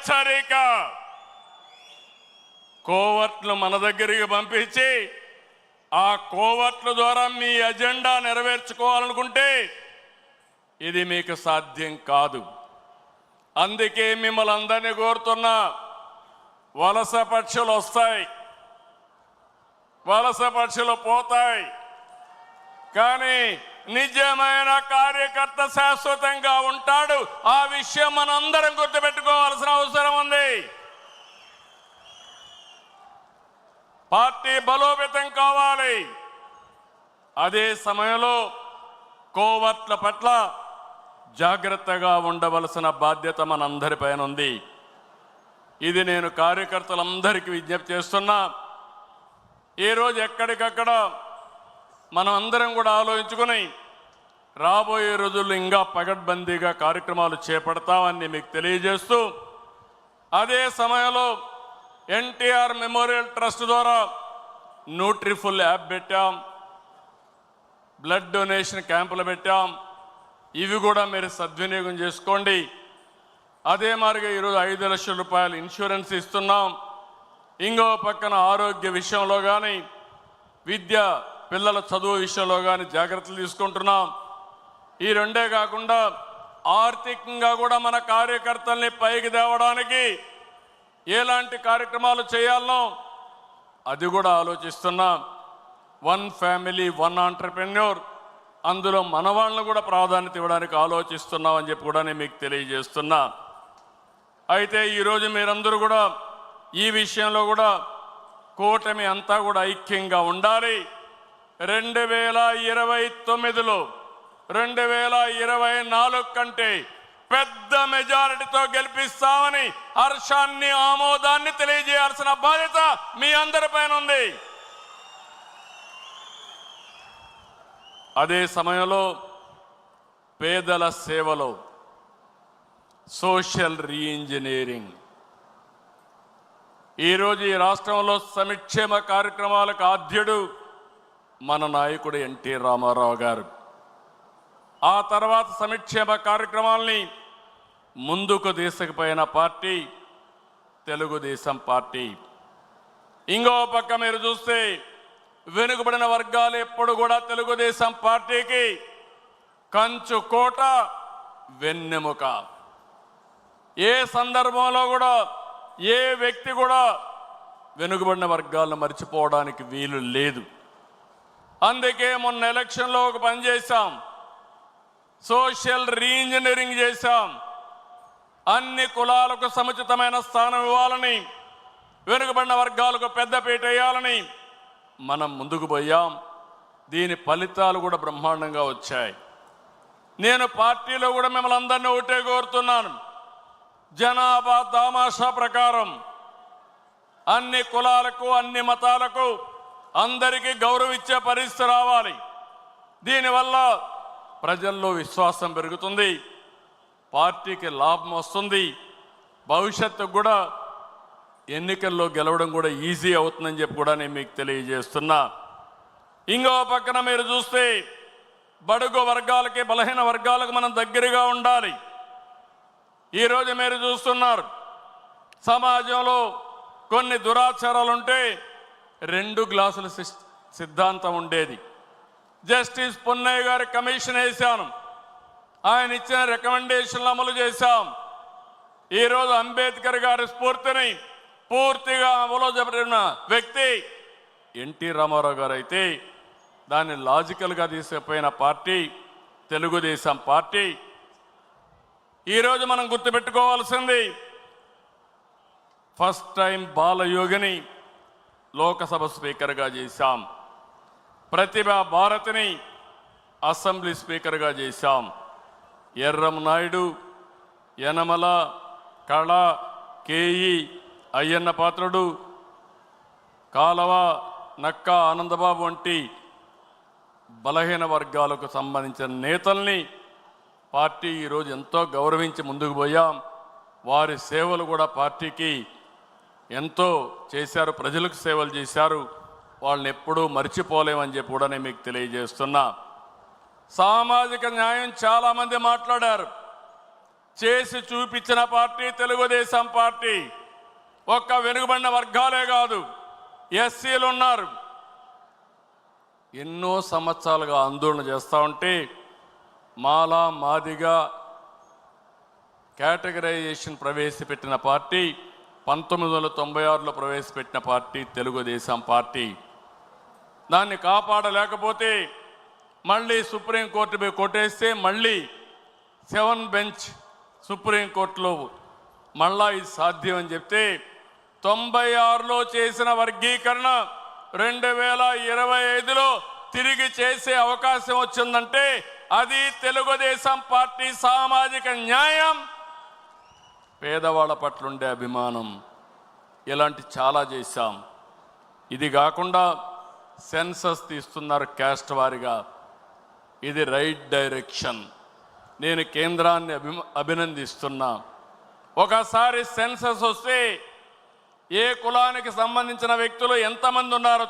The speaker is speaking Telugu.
హెచ్చరిక కోవట్లు మన దగ్గరికి పంపించి ఆ కోవర్ట్ల ద్వారా మీ అజెండా నెరవేర్చుకోవాలనుకుంటే ఇది మీకు సాధ్యం కాదు. అందుకే మిమ్మల్ని అందరినీ కోరుతున్నా వలస పక్షులు వస్తాయి. వలస పక్షులు పోతాయి. కానీ నిజమైన కార్యకర్త శాశ్వతంగా ఉంటాడు. ఆ విషయం మనందరం గుర్తుపెట్టుకోవాల్సిన అవసరం ఉంది. పార్టీ బలోపేతం కావాలి. అదే సమయంలో కోవట్ల పట్ల జాగ్రత్తగా ఉండవలసిన బాధ్యత మనందరిపైన ఉంది. ఇది నేను కార్యకర్తలందరికీ విజ్ఞప్తి చేస్తున్నా. ఈరోజు ఎక్కడికక్కడ మనం అందరం కూడా ఆలోచించుకుని రాబోయే రోజుల్లో ఇంకా పగడ్బందీగా కార్యక్రమాలు చేపడతామని మీకు తెలియజేస్తూ అదే సమయంలో ఎన్టీఆర్ మెమోరియల్ ట్రస్ట్ ద్వారా న్యూట్రిఫుల్ యాప్ పెట్టాం. బ్లడ్ డొనేషన్ క్యాంపులు పెట్టాం. ఇవి కూడా మీరు సద్వినియోగం చేసుకోండి. అదే మాదిరిగా ఈరోజు ఐదు లక్షల రూపాయలు ఇన్సూరెన్స్ ఇస్తున్నాం. ఇంకో పక్కన ఆరోగ్య విషయంలో కానీ విద్య పిల్లల చదువు విషయంలో కానీ జాగ్రత్తలు తీసుకుంటున్నాం. ఈ రెండే కాకుండా ఆర్థికంగా కూడా మన కార్యకర్తల్ని పైకి తేవడానికి ఎలాంటి కార్యక్రమాలు చేయాలనో అది కూడా ఆలోచిస్తున్నాం. One family one entrepreneur. అందులో మన వాళ్ళని కూడా ప్రాధాన్యత ఇవ్వడానికి ఆలోచిస్తున్నాం అని చెప్పి కూడా నేను మీకు తెలియజేస్తున్నా. అయితే ఈరోజు మీరందరూ కూడా ఈ విషయంలో కూడా కూటమి అంతా కూడా ఐక్యంగా ఉండాలి. రెండు వేల ఇరవై తొమ్మిదిలో రెండు వేల ఇరవై నాలుగు కంటే పెద్ద మెజారిటీతో గెలిపిస్తామని హర్షాన్ని ఆమోదాన్ని తెలియజేయాల్సిన బాధ్యత మీ అందరిపైన ఉంది. అదే సమయంలో పేదల సేవలో సోషల్ రీఇంజనీరింగ్. ఈరోజు ఈ రాష్ట్రంలో సంక్షేమ కార్యక్రమాలకు ఆద్యుడు మన నాయకుడు ఎన్టీ రామారావు గారు. ఆ తర్వాత సంక్షేమ కార్యక్రమాల్ని ముందుకు తీసుకుపోయిన పార్టీ తెలుగుదేశం పార్టీ. ఇంకో పక్క మీరు చూస్తే వెనుకబడిన వర్గాలు ఎప్పుడు కూడా తెలుగుదేశం పార్టీకి కంచు కోట వెన్నెముక. ఏ సందర్భంలో కూడా ఏ వ్యక్తి కూడా వెనుకబడిన వర్గాలను మర్చిపోవడానికి వీలు లేదు. అందుకే మొన్న ఎలక్షన్లో ఒక పని చేశాం. సోషల్ రీఇంజనీరింగ్ చేశాం. అన్ని కులాలకు సముచితమైన స్థానం ఇవ్వాలని వెనుకబడిన వర్గాలకు పెద్దపీట వేయాలని మనం ముందుకు పోయాం. దీని ఫలితాలు కూడా బ్రహ్మాండంగా వచ్చాయి. నేను పార్టీలో కూడా మిమ్మల్ని అందరినీ ఒకటే కోరుతున్నాను. జనాభా దామాషా ప్రకారం అన్ని కులాలకు అన్ని మతాలకు అందరికీ గౌరవించే పరిస్థితి రావాలి. దీనివల్ల ప్రజల్లో విశ్వాసం పెరుగుతుంది. పార్టీకి లాభం వస్తుంది. భవిష్యత్తుకు కూడా ఎన్నికల్లో గెలవడం కూడా ఈజీ అవుతుందని చెప్పి కూడా నేను మీకు తెలియజేస్తున్నా. ఇంకో పక్కన మీరు చూస్తే బడుగు వర్గాలకి బలహీన వర్గాలకు మనం దగ్గరగా ఉండాలి. ఈరోజు మీరు చూస్తున్నారు సమాజంలో కొన్ని దురాచారాలు ఉంటే రెండు గ్లాసుల సిద్ధాంతం ఉండేది. జస్టిస్ పున్నయ్య గారి కమిషన్ వేశాను. ఆయన ఇచ్చిన రికమెండేషన్లు అమలు చేశాం. ఈరోజు అంబేద్కర్ గారి స్ఫూర్తిని పూర్తిగా అమలు జరిపిన వ్యక్తి ఎన్టీ రామారావు గారు అయితే దాన్ని లాజికల్గా తీసుకుపోయిన పార్టీ తెలుగుదేశం పార్టీ. ఈరోజు మనం గుర్తుపెట్టుకోవాల్సింది ఫస్ట్ టైం బాలయోగిని లోకసభ స్పీకర్గా చేశాం. ప్రతిభ భారతిని అసెంబ్లీ స్పీకర్గా చేశాం. ఎర్రం నాయుడు యనమల కళ కేయి అయ్యన్న పాత్రుడు కాలవ నక్క ఆనందబాబు వంటి బలహీన వర్గాలకు సంబంధించిన నేతల్ని పార్టీ ఈరోజు ఎంతో గౌరవించి ముందుకు పోయాం. వారి సేవలు కూడా పార్టీకి ఎంతో చేశారు ప్రజలకు సేవలు చేశారు. వాళ్ళని ఎప్పుడూ మర్చిపోలేమని చెప్పి కూడా నేను మీకు తెలియజేస్తున్నా. సామాజిక న్యాయం చాలామంది మాట్లాడారు. చేసి చూపించిన పార్టీ తెలుగుదేశం పార్టీ. ఒక్క వెనుకబడిన వర్గాలే కాదు ఎస్సీలు ఉన్నారు. ఎన్నో సంవత్సరాలుగా ఆందోళన చేస్తూ ఉంటే మాలా మాదిగా కేటగరైజేషన్ ప్రవేశపెట్టిన పార్టీ పంతొమ్మిది వందల తొంభై ఆరులో ప్రవేశపెట్టిన పార్టీ తెలుగుదేశం పార్టీ. దాన్ని కాపాడలేకపోతే మళ్ళీ సుప్రీంకోర్టు పోయి కొట్టేస్తే మళ్ళీ సెవెన్ బెంచ్ సుప్రీంకోర్టులో మళ్ళా ఇది సాధ్యం అని చెప్తే తొంభై ఆరులో చేసిన వర్గీకరణ రెండు వేల ఇరవై ఐదులో తిరిగి చేసే అవకాశం వచ్చిందంటే అది తెలుగుదేశం పార్టీ సామాజిక న్యాయం. పేదవాళ్ళ పట్ల ఉండే అభిమానం ఇలాంటి చాలా చేశాం. ఇది కాకుండా సెన్సస్ తీస్తున్నారు క్యాస్ట్ వారిగా. ఇది రైట్ డైరెక్షన్. నేను కేంద్రాన్ని అభి అభినందిస్తున్నా. ఒకసారి సెన్సస్ వస్తే ఏ కులానికి సంబంధించిన వ్యక్తులు ఎంతమంది ఉన్నారో